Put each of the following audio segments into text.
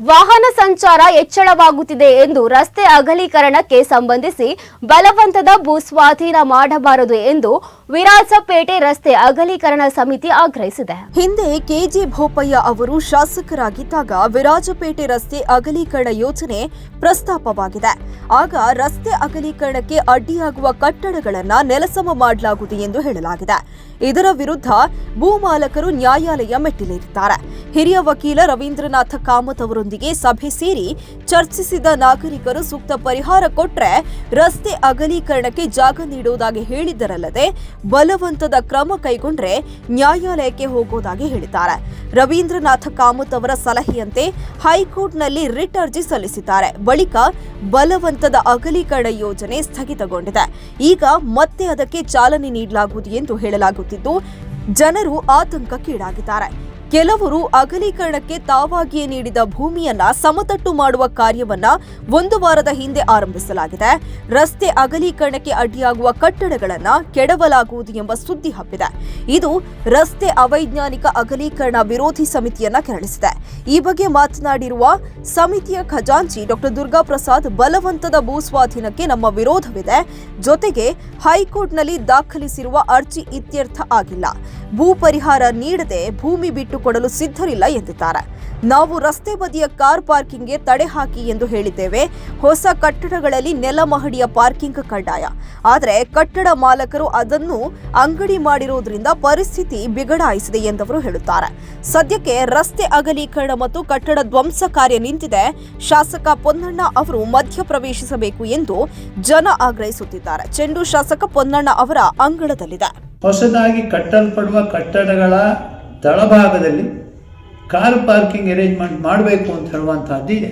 ವಾಹನ ಸಂಚಾರ ಹೆಚ್ಚಳವಾಗುತ್ತಿದೆ ಎಂದು ರಸ್ತೆ ಅಗಲೀಕರಣಕ್ಕೆ ಸಂಬಂಧಿಸಿ ಬಲವಂತದ ಭೂಸ್ವಾಧೀನ ಮಾಡಬಾರದು ಎಂದು ವಿರಾಜಪೇಟೆ ರಸ್ತೆ ಅಗಲೀಕರಣ ಸಮಿತಿ ಆಗ್ರಹಿಸಿದೆ. ಹಿಂದೆ ಕೆಜಿ ಭೋಪಯ್ಯ ಅವರು ಶಾಸಕರಾಗಿದ್ದಾಗ ವಿರಾಜಪೇಟೆ ರಸ್ತೆ ಅಗಲೀಕರಣ ಯೋಜನೆ ಪ್ರಸ್ತಾಪವಾಗಿದೆ. ಆಗ ರಸ್ತೆ ಅಗಲೀಕರಣಕ್ಕೆ ಅಡ್ಡಿಯಾಗುವ ಕಟ್ಟಡಗಳನ್ನ ನೆಲಸಮ ಮಾಡಲಾಗುವುದು ಎಂದು ಹೇಳಲಾಗಿದೆ. ಇದರ ವಿರುದ್ಧ ಭೂಮಾಲಕರು ನ್ಯಾಯಾಲಯ ಮೆಟ್ಟಿಲೇರಿದ್ದಾರೆ. ಹಿರಿಯ ವಕೀಲ ರವೀಂದ್ರನಾಥ ಕಾಮತ್ ಅವರೊಂದಿಗೆ ಸಭೆ ಸೇರಿ ಚರ್ಚಿಸಿದ ನಾಗರಿಕರು ಸೂಕ್ತ ಪರಿಹಾರ ಕೊಟ್ಟರೆ ರಸ್ತೆ ಅಗಲೀಕರಣಕ್ಕೆ ಜಾಗ ನೀಡುವುದಾಗಿ ಹೇಳಿದ್ದರಲ್ಲದೆ ಬಲವಂತದ ಕ್ರಮ ಕೈಗೊಂಡ್ರೆ ನ್ಯಾಯಾಲಯಕ್ಕೆ ಹೋಗುವುದಾಗಿ ಹೇಳಿದ್ದಾರೆ. ರವೀಂದ್ರನಾಥ ಕಾಮತ್ ಅವರ ಸಲಹೆಯಂತೆ ಹೈಕೋರ್ಟ್ನಲ್ಲಿ ರಿಟ್ ಅರ್ಜಿ ಸಲ್ಲಿಸಿದ್ದಾರೆ. ಬಳಿಕ ಬಲವಂತದ ಅಗಲೀಕರಣ ಯೋಜನೆ ಸ್ಥಗಿತಗೊಂಡಿದೆ. ಈಗ ಮತ್ತೆ ಅದಕ್ಕೆ ಚಾಲನೆ ನೀಡಲಾಗುವುದು ಎಂದು ಹೇಳಲಾಗುತ್ತಿದ್ದು, ಜನರು ಆತಂಕಕ್ಕೀಡಾಗಿದ್ದಾರೆ. ಕೆಲವರು ಅಗಲೀಕರಣಕ್ಕೆ ತಾವಾಗಿಯೇ ನೀಡಿದ ಭೂಮಿಯನ್ನ ಸಮತಟ್ಟು ಮಾಡುವ ಕಾರ್ಯವನ್ನ ಒಂದು ವಾರದ ಹಿಂದೆ ಆರಂಭಿಸಲಾಗಿದೆ. ರಸ್ತೆ ಅಗಲೀಕರಣಕ್ಕೆ ಅಡ್ಡಿಯಾಗುವ ಕಟ್ಟಡಗಳನ್ನ ಕೆಡವಲಾಗುವುದು ಎಂಬ ಸುದ್ದಿ ಹಬ್ಬಿದೆ. ಇದು ರಸ್ತೆ ಅವೈಜ್ಞಾನಿಕ ಅಗಲೀಕರಣ ವಿರೋಧಿ ಸಮಿತಿಯನ್ನ ಕೆರಳಿಸಿದೆ. ಈ ಬಗ್ಗೆ ಮಾತನಾಡಿರುವ ಸಮಿತಿಯ ಖಜಾಂಚಿ ಡಾಕ್ಟರ್ ದುರ್ಗಾ ಪ್ರಸಾದ್ ಬಲವಂತದ ಭೂ ಸ್ವಾಧೀನಕ್ಕೆ ನಮ್ಮ ವಿರೋಧವಿದೆ. ಜೊತೆಗೆ ಹೈಕೋರ್ಟ್ನಲ್ಲಿ ದಾಖಲಿಸಿರುವ ಅರ್ಜಿ ಇತ್ಯರ್ಥ ಆಗಿಲ್ಲ. ಭೂ ಪರಿಹಾರ ನೀಡದೆ ಭೂಮಿ ಬಿಟ್ಟುಕೊಡಲು ಸಿದ್ಧರಿಲ್ಲ ಎಂದಿದ್ದಾರೆ. ನಾವು ರಸ್ತೆ ಬದಿಯ ಕಾರ್ ಪಾರ್ಕಿಂಗ್ಗೆ ತಡೆ ಹಾಕಿ ಎಂದು ಹೇಳಿದ್ದೇವೆ. ಹೊಸ ಕಟ್ಟಡಗಳಲ್ಲಿ ನೆಲ ಮಹಡಿಯ ಪಾರ್ಕಿಂಗ್ ಕಡ್ಡಾಯ. ಆದರೆ ಕಟ್ಟಡ ಮಾಲಕರು ಅದನ್ನು ಅಂಗಡಿ ಮಾಡಿರುವುದರಿಂದ ಪರಿಸ್ಥಿತಿ ಬಿಗಡಾಯಿಸಿದೆ ಎಂದವರು ಹೇಳುತ್ತಾರೆ. ಸದ್ಯಕ್ಕೆ ರಸ್ತೆ ಅಗಲೀಕರಣ ಮತ್ತು ಕಟ್ಟಡ ಧ್ವಂಸ ಕಾರ್ಯ ನಿಂತಿದೆ. ಶಾಸಕ ಪೊನ್ನಣ್ಣ ಅವರು ಮಧ್ಯಪ್ರವೇಶಿಸಬೇಕು ಎಂದು ಜನ ಆಗ್ರಹಿಸುತ್ತಿದ್ದಾರೆ. ಚೆಂಡು ಶಾಸಕ ಪೊನ್ನಣ್ಣ ಅವರ ಅಂಗಳದಲ್ಲಿದೆ. ಹೊಸದಾಗಿ ಕಟ್ಟಲ್ಪಡುವ ಕಟ್ಟಡಗಳ ತಳಭಾಗದಲ್ಲಿ ಕಾರ್ ಪಾರ್ಕಿಂಗ್ ಅರೇಂಜ್ಮೆಂಟ್ ಮಾಡಬೇಕು ಅಂತ ಹೇಳುವಂಥದ್ದು ಇದೆ.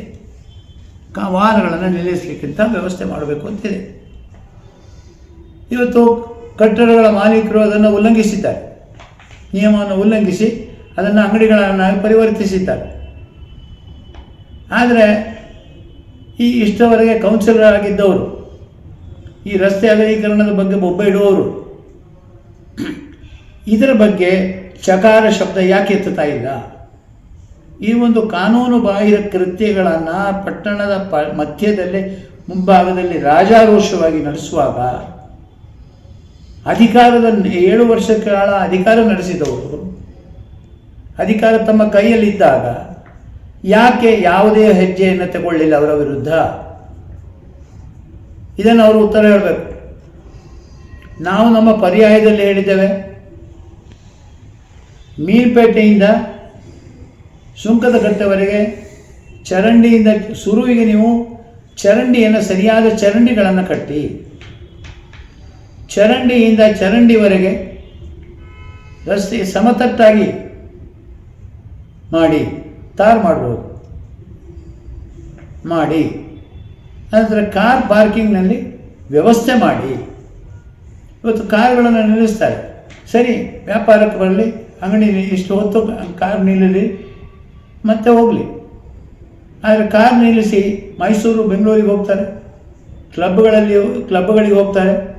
ವಾಹನಗಳನ್ನು ನಿಲ್ಲಿಸಲಿಕ್ಕಿಂತ ವ್ಯವಸ್ಥೆ ಮಾಡಬೇಕು ಅಂತಿದೆ ಇವತ್ತು ಕಟ್ಟಡಗಳ ಮಾಲೀಕರು ಅದನ್ನು ಉಲ್ಲಂಘಿಸಿದ್ದಾರೆ. ನಿಯಮವನ್ನು ಉಲ್ಲಂಘಿಸಿ ಅದನ್ನು ಅಂಗಡಿಗಳನ್ನಾಗಿ ಪರಿವರ್ತಿಸಿದ್ದಾರೆ. ಆದರೆ ಈ ಇಷ್ಟವರೆಗೆ ಕೌನ್ಸಿಲರ್ ಆಗಿದ್ದವರು, ಈ ರಸ್ತೆ ಅಗಲೀಕರಣದ ಬಗ್ಗೆ ಬೊಬ್ಬ ಇಡುವವರು, ಇದರ ಬಗ್ಗೆ ಚಕಾರ ಶಬ್ದ ಯಾಕೆ ಎತ್ತುತ್ತಾ ಈ ಒಂದು ಕಾನೂನು ಬಾಹಿರ ಕೃತ್ಯಗಳನ್ನು ಪಟ್ಟಣದ ಪ, ಮಧ್ಯದಲ್ಲಿ ಮುಂಭಾಗದಲ್ಲಿ ರಾಜಾರೋಷವಾಗಿ ನಡೆಸುವಾಗ ಅಧಿಕಾರದ ಏಳು ವರ್ಷ ಕಾಲ ಅಧಿಕಾರ ನಡೆಸಿದವರು. ಅಧಿಕಾರ ತಮ್ಮ ಕೈಯಲ್ಲಿದ್ದಾಗ ಯಾಕೆ ಯಾವುದೇ ಹೆಜ್ಜೆಯನ್ನು ತಗೊಳ್ಳಿಲ್ಲ ಅವರ ವಿರುದ್ಧ? ಇದನ್ನು ಅವರು ಉತ್ತರ ಹೇಳಬೇಕು. ನಾವು ನಮ್ಮ ಪರ್ಯಾಯದಲ್ಲಿ ಹೇಳಿದ್ದೇವೆ. ಮೀರ್ಪೇಟೆಯಿಂದ ಸುಂಕದ ಗಂಟೆವರೆಗೆ ಚರಂಡಿಯಿಂದ ಸುರುವಿಗೆ ನೀವು ಚರಂಡಿಯನ್ನು ಸರಿಯಾದ ಚರಂಡಿಗಳನ್ನು ಕಟ್ಟಿ. ಚರಂಡಿಯಿಂದ ಚರಂಡಿವರೆಗೆ ರಸ್ತೆ ಸಮತಟ್ಟಾಗಿ ಮಾಡಿ, ತಾರ್ ಮಾಡ್ಬೋದು. ಮಾಡಿ. ನಂತರ ಕಾರ್ ಪಾರ್ಕಿಂಗ್ನಲ್ಲಿ ವ್ಯವಸ್ಥೆ ಮಾಡಿ. ಇವತ್ತು ಕಾರ್ಗಳನ್ನು ನಿಲ್ಲಿಸ್ತಾರೆ. ಸರಿ, ವ್ಯಾಪಾರಕ್ಕೆ ಬರಲಿ, ಅಂಗಡಿ ಇಷ್ಟು ಹೊತ್ತು ಕಾರ್ ನಿಲ್ಲಲಿ ಮತ್ತೆ ಹೋಗಲಿ. ಆದರೆ ಕಾರ್ ನಿಲ್ಲಿಸಿ ಮೈಸೂರು ಬೆಂಗಳೂರಿಗೆ ಹೋಗ್ತಾರೆ. ಕ್ಲಬ್ಗಳಲ್ಲಿ ಕ್ಲಬ್ಗಳಿಗೆ ಹೋಗ್ತಾರೆ.